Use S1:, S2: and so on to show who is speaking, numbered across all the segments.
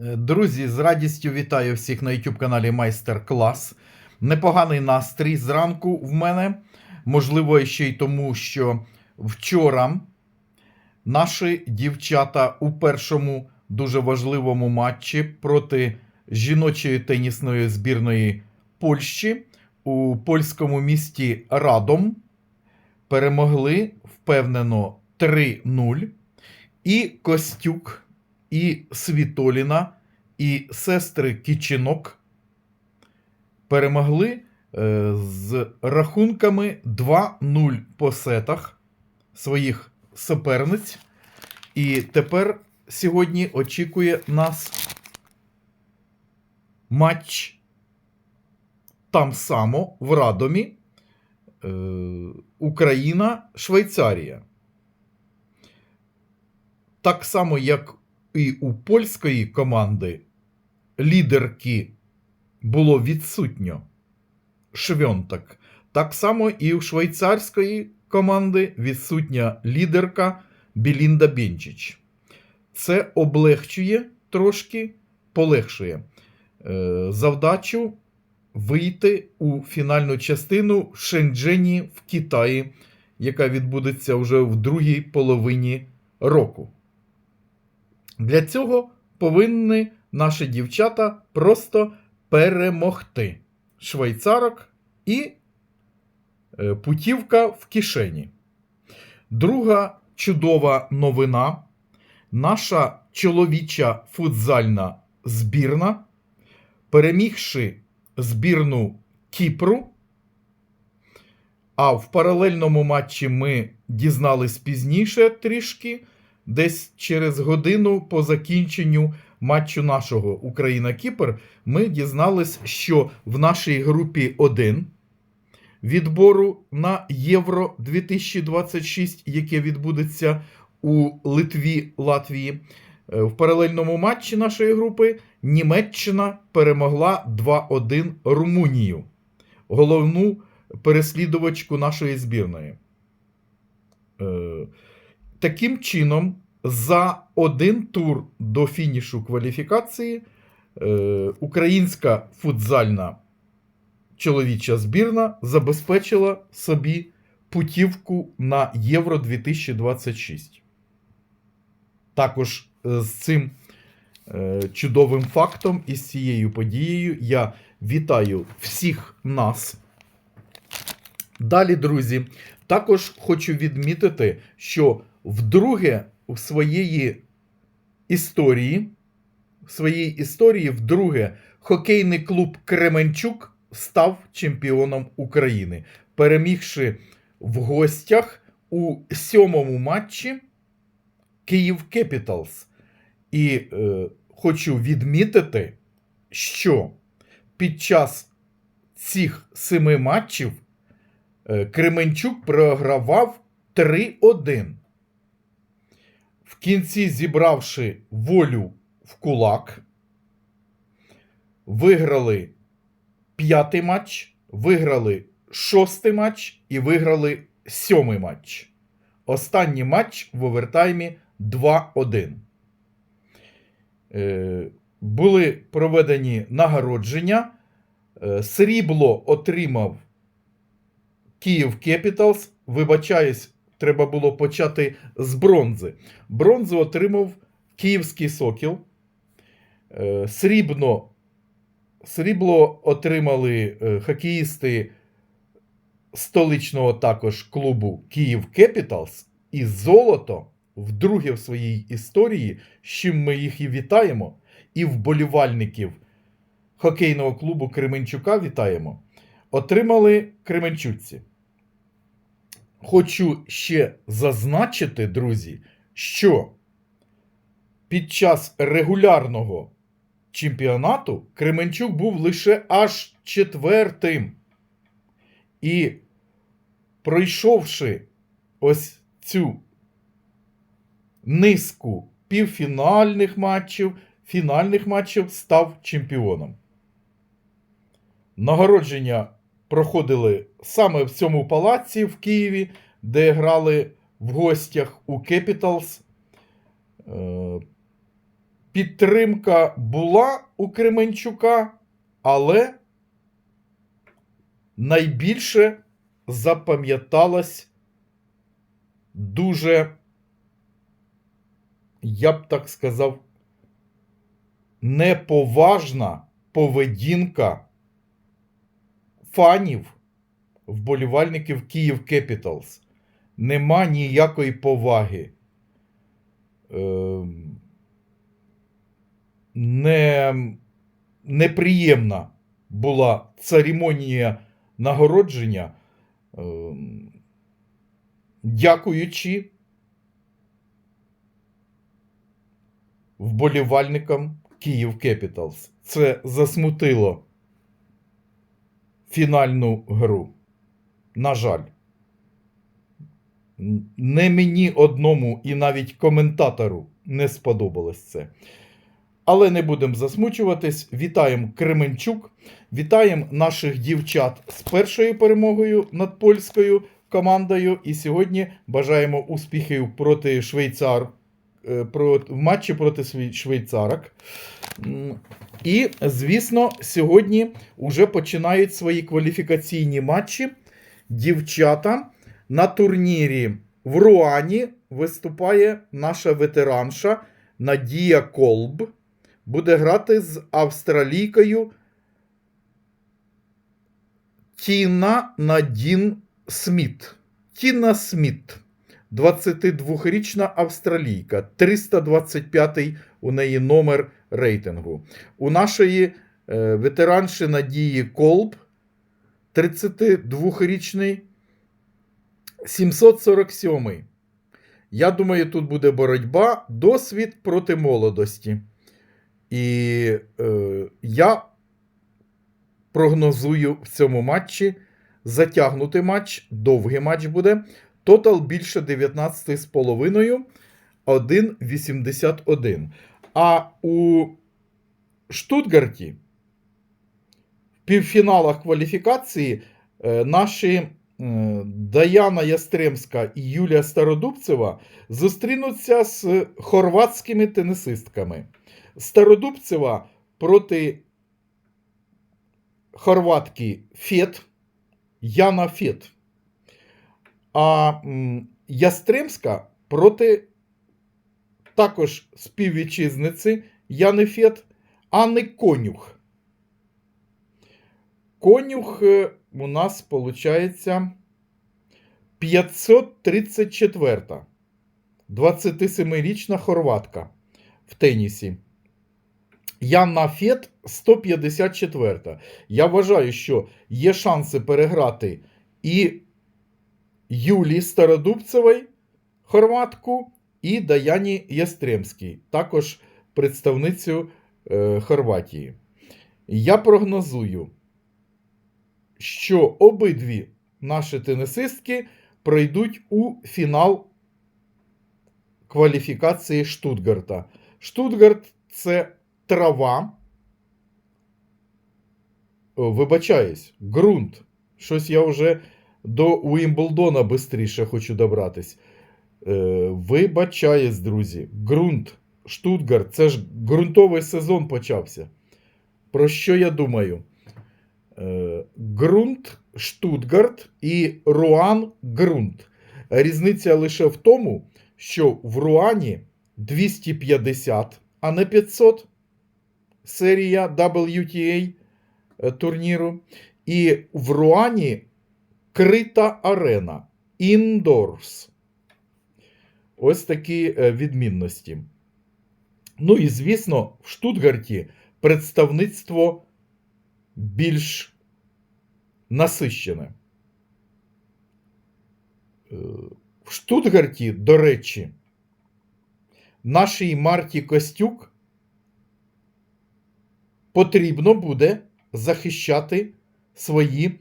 S1: Е, Друзі, з радістю вітаю всіх на YouTube каналі Майстер Клас. Непоганий настрій зранку в мене. Можливо, ще й тому, що вчора наші дівчата у першому дуже важливому матчі проти жіночої тенісної збірної Польщі у польському місті Радом перемогли впевнено 3-0. І Костюк, і Світоліна, і сестри Кічинок перемогли е, з рахунками 2-0 по сетах своїх суперниць. І тепер сьогодні очікує нас матч там само в Радомі. Е, Україна-Швейцарія. Так само, як і у польської команди, лідерки було відсутньо Швьонтак. Так само і у швейцарської команди відсутня лідерка Білінда Бенчич. Це облегчує трошки, полегшує е, завдачу вийти у фінальну частину в Шенджені в Китаї, яка відбудеться вже в другій половині року. Для цього повинні наші дівчата просто перемогти швейцарок і е, путівка в кишені. Друга чудова новина. Наша чоловіча футзальна збірна, перемігши збірну Кіпру. А в паралельному матчі ми дізнались пізніше трішки, десь через годину по закінченню матчу нашого Україна-Кіпр, ми дізнались, що в нашій групі 1 відбору на Євро 2026, яке відбудеться у Литві, Латвії. е, В паралельному матчі нашої групи Німеччина перемогла 2-1 Румунію, головну переслідувачку нашої збірної. Таким чином, за один тур до фінішу кваліфікації е, українська футзальна чоловіча збірна забезпечила собі путівку на Євро 2026. Також е, з цим е, чудовим фактом і з цією подією я вітаю всіх нас. Далі, друзі, також хочу відмітити, що вдруге у своєї історії, в своїй історії, вдруге, хокейний клуб Кременчук став чемпіоном України, перемігши в гостях у сьомому матчі Київ Кепіталс. І е, хочу відмітити, що під час цих семи матчів е, Кременчук програвав 3-1. В кінці, зібравши волю в кулак, виграли п'ятий матч, виграли шостий матч і виграли сьомий матч. Останній матч в овертаймі 2-1. Е, були проведені нагородження. Е, Срібло отримав Київ Кепіталс. Вибачаюсь, треба було почати з бронзи. Бронзу отримав Київський Сокіл. Е, Срібно, срібло отримали е, хокеїсти столичного також клубу Київ Кепіталс. І золото вдруге в своїй історії, з чим ми їх і вітаємо, і вболівальників хокейного клубу Кременчука вітаємо. Отримали Кременчуці. Хочу ще зазначити, друзі, що під час регулярного чемпіонату Кременчук був лише аж четвертим. І пройшовши ось цю низку півфінальних матчів, фінальних матчів, став чемпіоном. Нагородження проходили саме в цьому палаці в Києві, де грали в гостях у Capitals. Е, підтримка була у Кременчука, але найбільше запам'яталась дуже, я б так сказав, неповажна поведінка фанів, вболівальників Київ Кепіталс. Нема ніякої поваги. Ем, не, неприємна була церемонія нагородження, ем, дякуючи вболівальникам Київ Кепіталс. Це засмутило фінальну гру. На жаль. Не мені одному і навіть коментатору не сподобалось це. Але не будемо засмучуватись. Вітаємо Кременчук, вітаємо наших дівчат з першою перемогою над польською командою. І сьогодні бажаємо успіхів проти швейцар в матчі проти швейцарок. І, звісно, сьогодні вже починають свої кваліфікаційні матчі. Дівчата на турнірі в Руані виступає наша ветеранша Надія Колб. Буде грати з австралійкою Тіна Надін Сміт. Тіна Сміт. 22-річна австралійка, 325-й у неї номер рейтингу. У нашої е, ветеранші Надії Колб, 32-річний, 747-й. Я думаю, тут буде боротьба, досвід проти молодості. І е, я прогнозую в цьому матчі затягнутий матч, довгий матч буде. Тотал більше 19,5, 1,81. А у Штутгарті в півфіналах кваліфікації е, наші Даяна Ястремська і Юлія Стародубцева зустрінуться з хорватськими тенісистками. Стародубцева проти хорватки Фет, Яна Фет. А Ястремська проти також співвітчизниці Яни Фет, Анни Конюх. Конюх е, у нас виходить 534. 27-річна хорватка в тенісі. Яна Фет 154. Я вважаю, що є шанси переграти і Юлії Стародубцевої, хорватку, і Даяні Ястремській, також представницю е, Хорватії. Я прогнозую, що обидві наші тенісистки пройдуть у фінал кваліфікації Штутгарта. Штутгарт це трава. Вибачаюсь, ґрунт. Щось я вже до Уімблдона швидше хочу добратись. Е, вибачаюсь, друзі. Ґрунт. Штутгарт. Це ж ґрунтовий сезон почався. Про що я думаю? Е, ґрунт Штутгарт і Руан ґрунт. Різниця лише в тому, що в Руані 250, а не 500 серія WTA е, турніру. І в Руані крита арена. Indoors. Ось такі е, відмінності. Ну і звісно, в Штутгарті представництво більш насищене. Е, В Штутгарті, до речі, нашій Марті Костюк потрібно буде захищати свої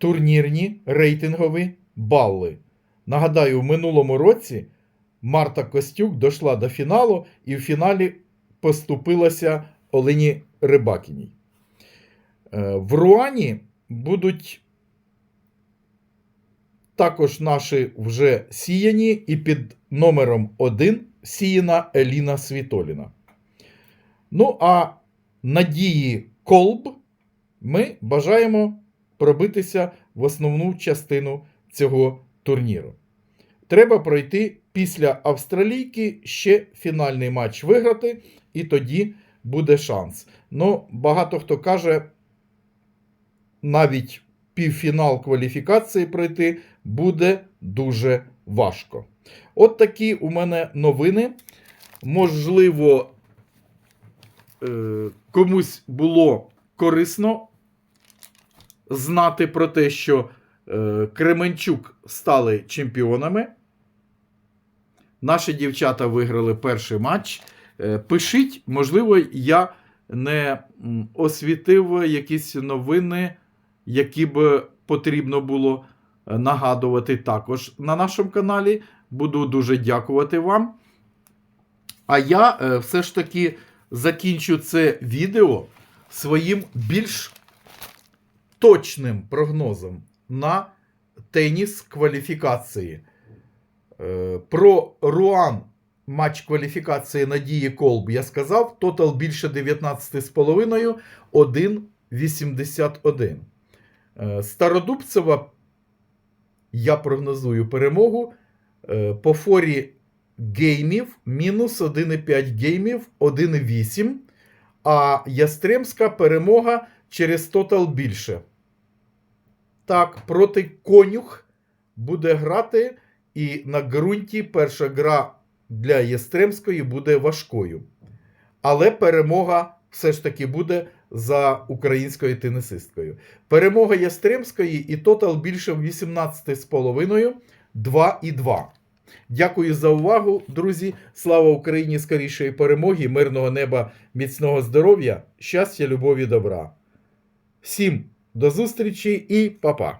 S1: турнірні рейтингові бали. Нагадаю, в минулому році Марта Костюк дійшла до фіналу і в фіналі поступилася Олені Рибакіній. Е, В Руані будуть також наші вже сіяні і під номером 1 сіяна Еліна Світоліна. Ну а надії Колб ми бажаємо пробитися в основну частину цього турніру. Треба пройти після австралійки ще фінальний матч виграти, і тоді буде шанс. Ну, багато хто каже, навіть півфінал кваліфікації пройти буде дуже важко. От такі у мене новини. Можливо, е, комусь було корисно знати про те, що е, Кременчук стали чемпіонами. Наші дівчата виграли перший матч. Е, Пишіть, можливо, я не освітив якісь новини, які б потрібно було е, нагадувати також на нашому каналі. Буду дуже дякувати вам. А я е, все ж таки закінчу це відео своїм більш точним прогнозом на теніс кваліфікації. Е, Про Руан матч кваліфікації Надії Колб я сказав. Тотал більше 19,5, 1,81. Е, Стародубцева я прогнозую перемогу. Е, По форі геймів мінус 1,5 геймів, 1,8. А Ястремська перемога через тотал більше. Так, проти конюх буде грати, і на ґрунті перша гра для Єстремської буде важкою. Але перемога все ж таки буде за українською тенісисткою. Перемога Ястремської і тотал більше в 18,5, 2,2. Дякую за увагу, друзі. Слава Україні! Скорішої перемоги, мирного неба, міцного здоров'я, щастя, любові, добра. Всім до зустрічі і па-па!